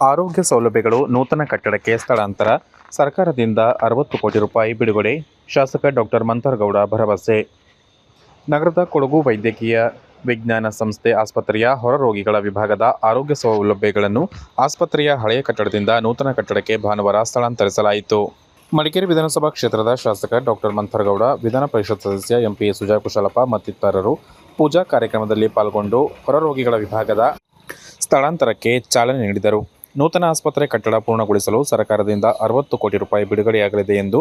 ಆರೋಗ್ಯ ಸೌಲಭ್ಯಗಳು ನೂತನ ಕಟ್ಟಡಕ್ಕೆ ಸ್ಥಳಾಂತರ. ಸರ್ಕಾರದಿಂದ ಅರವತ್ತು ಕೋಟಿ ರೂಪಾಯಿ ಬಿಡುಗಡೆ. ಶಾಸಕ ಡಾಕ್ಟರ್ ಮಂಥರ್ಗೌಡ ಭರವಸೆ. ನಗರದ ಕೊಡಗು ವೈದ್ಯಕೀಯ ವಿಜ್ಞಾನ ಸಂಸ್ಥೆ ಆಸ್ಪತ್ರೆಯ ಹೊರರೋಗಿಗಳ ವಿಭಾಗದ ಆರೋಗ್ಯ ಸೌಲಭ್ಯಗಳನ್ನು ಆಸ್ಪತ್ರೆಯ ಹಳೆಯ ಕಟ್ಟಡದಿಂದ ನೂತನ ಕಟ್ಟಡಕ್ಕೆ ಭಾನುವಾರ ಸ್ಥಳಾಂತರಿಸಲಾಯಿತು. ಮಡಿಕೇರಿ ವಿಧಾನಸಭಾ ಕ್ಷೇತ್ರದ ಶಾಸಕ ಡಾಕ್ಟರ್ ಮಂಥರ್ಗೌಡ, ವಿಧಾನ ಪರಿಷತ್ ಸದಸ್ಯ ಎಂಪಿ ಸುಜಾ ಕುಶಲಪ್ಪ ಮತ್ತಿತರರು ಪೂಜಾ ಕಾರ್ಯಕ್ರಮದಲ್ಲಿ ಪಾಲ್ಗೊಂಡು ಹೊರರೋಗಿಗಳ ವಿಭಾಗದ ಸ್ಥಳಾಂತರಕ್ಕೆ ಚಾಲನೆ ನೀಡಿದರು. ನೂತನ ಆಸ್ಪತ್ರೆ ಕಟ್ಟಡ ಪೂರ್ಣಗೊಳಿಸಲು ಸರ್ಕಾರದಿಂದ ಅರವತ್ತು ಕೋಟಿ ರೂಪಾಯಿ ಬಿಡುಗಡೆಯಾಗಲಿದೆ ಎಂದು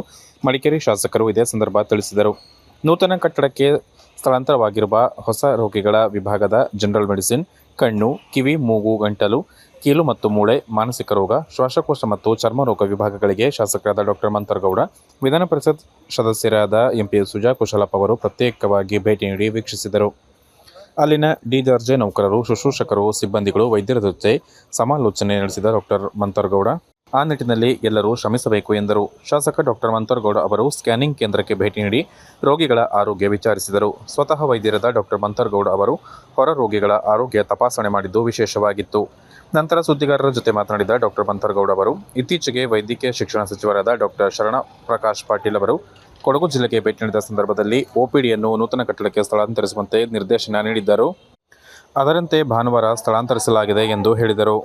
ಮಡಿಕೇರಿ ಶಾಸಕರು ಇದೇ ಸಂದರ್ಭ ತಿಳಿಸಿದರು. ನೂತನ ಕಟ್ಟಡಕ್ಕೆ ಸ್ಥಳಾಂತರವಾಗಿರುವ ಹೊಸ ರೋಗಿಗಳ ವಿಭಾಗದ ಜನರಲ್ ಮೆಡಿಸಿನ್, ಕಣ್ಣು, ಕಿವಿ, ಮೂಗು, ಗಂಟಲು, ಕೀಲು ಮತ್ತು ಮೂಳೆ, ಮಾನಸಿಕ ರೋಗ, ಶ್ವಾಸಕೋಶ ಮತ್ತು ಚರ್ಮ ರೋಗ ವಿಭಾಗಗಳಿಗೆ ಶಾಸಕರಾದ ಡಾಕ್ಟರ್ ಮಂತರ್ಗೌಡ, ವಿಧಾನ ಪರಿಷತ್ ಸದಸ್ಯರಾದ ಎಂಪಿ ಸುಜಾ ಕುಶಲಪ್ಪ ಅವರು ಪ್ರತ್ಯೇಕವಾಗಿ ಭೇಟಿ ನೀಡಿ ವೀಕ್ಷಿಸಿದರು. ಅಲ್ಲಿನ ಡಿ ದರ್ಜೆ ನೌಕರರು, ಶುಶ್ರೂಷಕರು, ಸಿಬ್ಬಂದಿಗಳು, ವೈದ್ಯರ ಜೊತೆ ಸಮಾಲೋಚನೆ ನಡೆಸಿದ ಡಾಕ್ಟರ್ ಮಂತರ್ಗೌಡ. ಆ ನಿಟ್ಟಿನಲ್ಲಿ ಎಲ್ಲರೂ ಶ್ರಮಿಸಬೇಕು ಎಂದರು. ಶಾಸಕ ಡಾಕ್ಟರ್ ಮಂತರ್ಗೌಡ ಅವರು ಸ್ಕ್ಯಾನಿಂಗ್ ಕೇಂದ್ರಕ್ಕೆ ಭೇಟಿ ನೀಡಿ ರೋಗಿಗಳ ಆರೋಗ್ಯ ವಿಚಾರಿಸಿದರು. ಸ್ವತಃ ವೈದ್ಯರಾದ ಡಾಕ್ಟರ್ ಮಂತರ್ಗೌಡ ಅವರು ಹೊರ ರೋಗಿಗಳ ಆರೋಗ್ಯ ತಪಾಸಣೆ ಮಾಡಿದ್ದು ವಿಶೇಷವಾಗಿತ್ತು. ನಂತರ ಸುದ್ದಿಗಾರರ ಜೊತೆ ಮಾತನಾಡಿದ ಡಾಕ್ಟರ್ ಮಂತರ್ಗೌಡ ಅವರು, ಇತ್ತೀಚೆಗೆ ವೈದ್ಯಕೀಯ ಶಿಕ್ಷಣ ಸಚಿವರಾದ ಡಾಕ್ಟರ್ ಶರಣ ಪ್ರಕಾಶ್ ಪಾಟೀಲ್ ಅವರು ಕೊಡಗು ಜಿಲ್ಲೆಗೆ ಭೇಟಿ ನೀಡಿದ ಸಂದರ್ಭದಲ್ಲಿ ಒಪಿಡಿಯನ್ನು ನೂತನ ಕಟ್ಟಡಕ್ಕೆ ಸ್ಥಳಾಂತರಿಸುವಂತೆ ನಿರ್ದೇಶನ ನೀಡಿದ್ದರು. ಅದರಂತೆ ಭಾನುವಾರ ಸ್ಥಳಾಂತರಿಸಲಾಗಿದೆ ಎಂದು ಹೇಳಿದರು.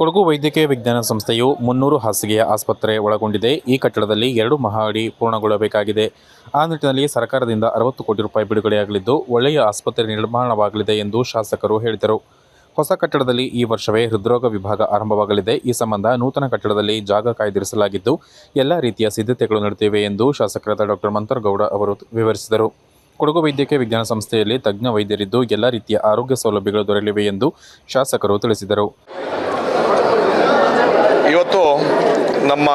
ಕೊಡಗು ವೈದ್ಯಕೀಯ ವಿಜ್ಞಾನ ಸಂಸ್ಥೆಯು ಮುನ್ನೂರು ಹಾಸಿಗೆಯ ಆಸ್ಪತ್ರೆ ಒಳಗೊಂಡಿದೆ. ಈ ಕಟ್ಟಡದಲ್ಲಿ ಎರಡು ಮಹಡಿ ಪೂರ್ಣಗೊಳ್ಳಬೇಕಾಗಿದೆ. ಆ ನಿಟ್ಟಿನಲ್ಲಿ ಸರ್ಕಾರದಿಂದ ಅರವತ್ತು ಕೋಟಿ ರೂಪಾಯಿ ಬಿಡುಗಡೆಯಾಗಲಿದ್ದು, ಒಳ್ಳೆಯ ಆಸ್ಪತ್ರೆ ನಿರ್ಮಾಣವಾಗಲಿದೆ ಎಂದು ಶಾಸಕರು ಹೇಳಿದರು. ಹೊಸ ಕಟ್ಟಡದಲ್ಲಿ ಈ ವರ್ಷವೇ ಹೃದ್ರೋಗ ವಿಭಾಗ ಆರಂಭವಾಗಲಿದೆ. ಈ ಸಂಬಂಧ ನೂತನ ಕಟ್ಟಡದಲ್ಲಿ ಜಾಗ ಕಾಯ್ದಿರಿಸಲಾಗಿದ್ದು, ಎಲ್ಲ ರೀತಿಯ ಸಿದ್ಧತೆಗಳು ನಡೆದಿವೆ ಎಂದು ಶಾಸಕರಾದ ಡಾಕ್ಟರ್ ಮಂತರ್ಗೌಡ ಅವರು ವಿವರಿಸಿದರು. ಕೊಡಗು ವೈದ್ಯಕೀಯ ವಿಜ್ಞಾನ ಸಂಸ್ಥೆಯಲ್ಲಿ ತಜ್ಞ ವೈದ್ಯರಿದ್ದು ಎಲ್ಲ ರೀತಿಯ ಆರೋಗ್ಯ ಸೌಲಭ್ಯಗಳು ದೊರೆಯಲಿವೆ ಎಂದು ಶಾಸಕರು ತಿಳಿಸಿದರು. ಇವತ್ತು ನಮ್ಮ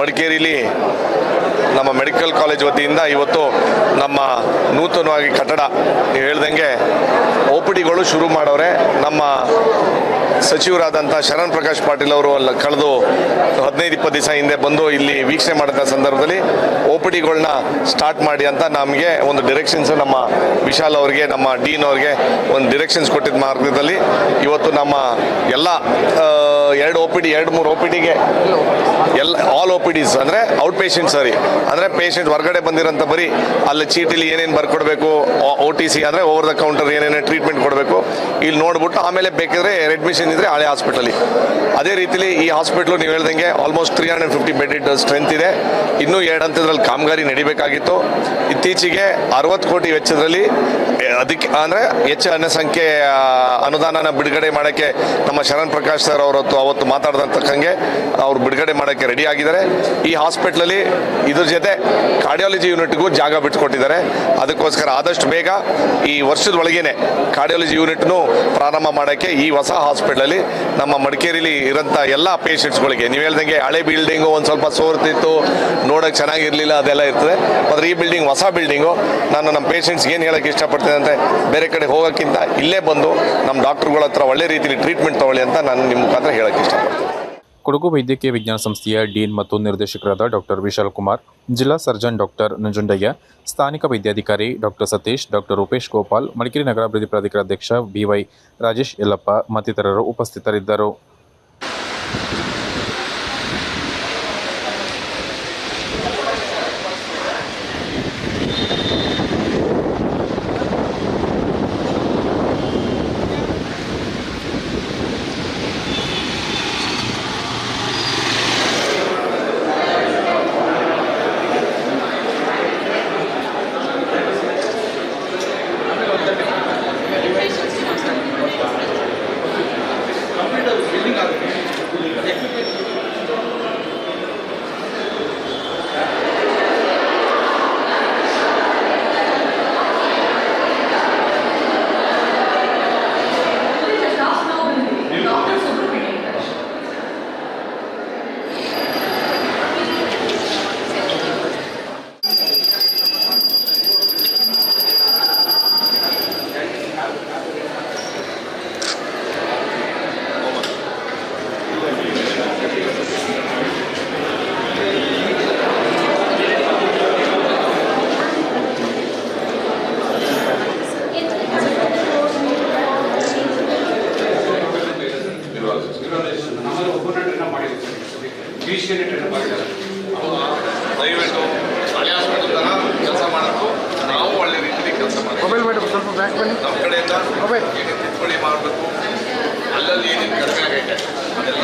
ಮಡಿಕೇರಿಲಿ ನಮ್ಮ ಮೆಡಿಕಲ್ ಕಾಲೇಜ್ ವತಿಯಿಂದ ಇವತ್ತು ನಮ್ಮ ನೂತನವಾಗಿ ಕಟ್ಟಡ, ನೀವು ಹೇಳ್ದಂಗೆ ಓ ಪಿ ಡಿಗಳು ಶುರು ಮಾಡೋರೆ ನಮ್ಮ ಸಚಿವರಾದಂಥ ಶರಣ್ ಪ್ರಕಾಶ್ ಪಾಟೀಲ್ ಅವರು ಅಲ್ಲಿ, ಕಳೆದು ಹದಿನೈದು, ಇಪ್ಪತ್ತು ದಿವಸ ಹಿಂದೆ ಬಂದು ಇಲ್ಲಿ ವೀಕ್ಷಣೆ ಮಾಡಿದ ಸಂದರ್ಭದಲ್ಲಿ ಒ ಪಿ ಡಿಗಳನ್ನ ಸ್ಟಾರ್ಟ್ ಮಾಡಿ ಅಂತ ನಮಗೆ ಒಂದು ಡಿರೆಕ್ಷನ್ಸ್ ನಮ್ಮ ವಿಶಾಲ್ ಅವರಿಗೆ, ನಮ್ಮ ಡೀನ್ ಅವರಿಗೆ ಒಂದು ಡಿರೆಕ್ಷನ್ಸ್ ಕೊಟ್ಟಿದ್ದ ಮಾರ್ಗದಲ್ಲಿ ಇವತ್ತು ನಮ್ಮ ಎಲ್ಲ ಎರಡು ಒ ಪಿ ಡಿ, ಎರಡು, ಮೂರು ಒ ಪಿ ಡಿಗೆ ಎಲ್ಲ ಆಲ್ ಒ ಪಿ ಡಿಸ್ ಅಂದರೆ ಔಟ್ ಪೇಷಂಟ್ ಸರಿ. ಅಂದರೆ ಪೇಷಂಟ್ ಹೊರಗಡೆ ಬಂದಿರೋಂಥ ಬರೀ ಅಲ್ಲಿ ಚೀಟಿಲಿ ಏನೇನು ಬರ್ಕೊಡ್ಬೇಕು ಒ ಟಿ ಸಿ ಅಂದರೆ ಓವರ್ ದ ಕೌಂಟರ್ ಏನೇನು ಟ್ರೀಟ್ಮೆಂಟ್ ಕೊಡಬೇಕು, ಇಲ್ಲಿ ನೋಡ್ಬಿಟ್ಟು ಆಮೇಲೆ ಬೇಕಿದ್ರೆ ಅಡ್ಮಿಷನ್ ಇದ್ದರೆ ಹಳೆ ಹಾಸ್ಪಿಟಲಿ ಅದೇ ರೀತಿಲಿ ಈ ಹಾಸ್ಪಿಟ್ಲು ನೀವು ಹೇಳ್ದಂಗೆ almost three hundred fifty bed strength ಇದೆ. ಇನ್ನೂ ಎರಡು ಹಂತದಲ್ಲಿ ಕಾಮಗಾರಿ ನಡಿಬೇಕಾಗಿತ್ತು. ಇತ್ತೀಚೆಗೆ ಅರವತ್ತು ಕೋಟಿ ವೆಚ್ಚದಲ್ಲಿ ಅದಕ್ಕೆ, ಅಂದರೆ ಹೆಚ್ಚು ಜನಸಂಖ್ಯೆ ಅನುದಾನನ ಬಿಡುಗಡೆ ಮಾಡೋಕ್ಕೆ ನಮ್ಮ ಶರಣ್ ಪ್ರಕಾಶ್ ಸರ್ ಅವರತ್ತು ಅವತ್ತು ಮಾತಾಡ್ದಂತಕ್ಕಂಗೆ ಅವ್ರು ಬಿಡುಗಡೆ ಮಾಡೋಕ್ಕೆ ರೆಡಿ ಆಗಿದ್ದಾರೆ. ಈ ಹಾಸ್ಪಿಟ್ಲಲ್ಲಿ ಇದ್ರ ಜೊತೆ ಕಾರ್ಡಿಯಾಲಜಿ ಯೂನಿಟ್ಗೂ ಜಾಗ ಬಿಟ್ಕೊಟ್ಟಿದ್ದಾರೆ. ಅದಕ್ಕೋಸ್ಕರ ಆದಷ್ಟು ಬೇಗ ಈ ವರ್ಷದ ಒಳಗೇನೆ ಕಾರ್ಡಿಯಾಲಜಿ ಯೂನಿಟ್ನು ಪ್ರಾರಂಭ ಮಾಡೋಕ್ಕೆ ಈ ಹೊಸ ಹಾಸ್ಪಿಟ್ಲಲ್ಲಿ ನಮ್ಮ ಮಡಿಕೇರಿಲಿ ಇರೋಂಥ ಎಲ್ಲ ಪೇಷಂಟ್ಸ್ಗಳಿಗೆ ನೀವು ಹೇಳ್ದಂಗೆ ಹಳೆ ಬಿಲ್ಡಿಂಗು ಒಂದು ಸ್ವಲ್ಪ ಸೋರ್ತಿತ್ತು ನೋಡೋಕ್ಕೆ ಚೆನ್ನಾಗಿರಲಿಲ್ಲ, ಅದೆಲ್ಲ ಇರ್ತದೆ. ಆದರೆ ಈ ಬಿಲ್ಡಿಂಗ್ ಹೊಸ ಬಿಲ್ಡಿಂಗು ನಾನು ನಮ್ಮ ಪೇಷಂಟ್ಸ್ಗೆ ಏನು ಹೇಳೋಕ್ಕೆ ಇಷ್ಟಪಡ್ತೇನೆ ಅಂದರೆ, ಬೇರೆ ಕಡೆ ಹೋಗೋಕ್ಕಿಂತ ಇಲ್ಲೇ ಬಂದು ನಮ್ಮ ಡಾಕ್ಟ್ರುಗಳ ಹತ್ರ ಒಳ್ಳೆ ರೀತಿಯಲ್ಲಿ ಟ್ರೀಟ್ಮೆಂಟ್ ತೊಗೊಳ್ಳಿ ಅಂತ ನಾನು ನಿಮ್ಮ ಮುಖಾಂತರ ಹೇಳೋಕ್ಕೆ ಇಷ್ಟಪಡ್ತೀನಿ. ಕೊಡಗು ವೈದ್ಯಕೀಯ ವಿಜ್ಞಾನ ಸಂಸ್ಥೆಯ ಡೀನ್ ಮತ್ತು ನಿರ್ದೇಶಕರಾದ ಡಾಕ್ಟರ್ ವಿಶಾಲ್ ಕುಮಾರ್, ಜಿಲ್ಲಾ ಸರ್ಜನ್ ಡಾಕ್ಟರ್ ನಂಜುಂಡಯ್ಯ, ಸ್ಥಾನಿಕ ವೈದ್ಯಾಧಿಕಾರಿ ಡಾಕ್ಟರ್ ಸತೀಶ್, ಡಾಕ್ಟರ್ ರೂಪೇಶ್ ಗೋಪಾಲ್, ಮಡಿಕೇರಿ ನಗರಾಭಿವೃದ್ಧಿ ಪ್ರಾಧಿಕಾರ ಅಧ್ಯಕ್ಷ ಬಿವೈ ರಾಜೇಶ್ ಯಲ್ಲಪ್ಪ ಮತ್ತಿತರರು ಉಪಸ್ಥಿತರಿದ್ದರು ಕಂಪ್ಲೀಟ್ ಬಿಲ್ಡಿಂಗ್ ಕಿರಿಶಿಯಲ್ಲಿ ಟ್ರೈನ್ ಮಾಡಿದ್ದಾರೆ ದಯವಿಟ್ಟು ಹಳೆ ಹಾಸ್ಪಿಟಲ್ ಥರ ಕೆಲಸ ಮಾಡೋದು ನಾವು ಒಳ್ಳೆ ರೀತಿಯಲ್ಲಿ ಕೆಲಸ ಮಾಡ್ತೀವಿ ಮೊಬೈಲ್ ಮೇಡಮ್ ಸ್ವಲ್ಪ ಬ್ಯಾಕ್ ಬನ್ನಿ. ನಮ್ಮ ಕಡೆಯಿಂದ ಮೊಬೈಲ್. ಏನೇನು ತಿದ್ದುಪಡಿ ಮಾಡಬೇಕು. ಅಲ್ಲಲ್ಲಿ ಏನೇನು ಕಡಿಮೆ ಆಗೈತೆ ಅದೆಲ್ಲ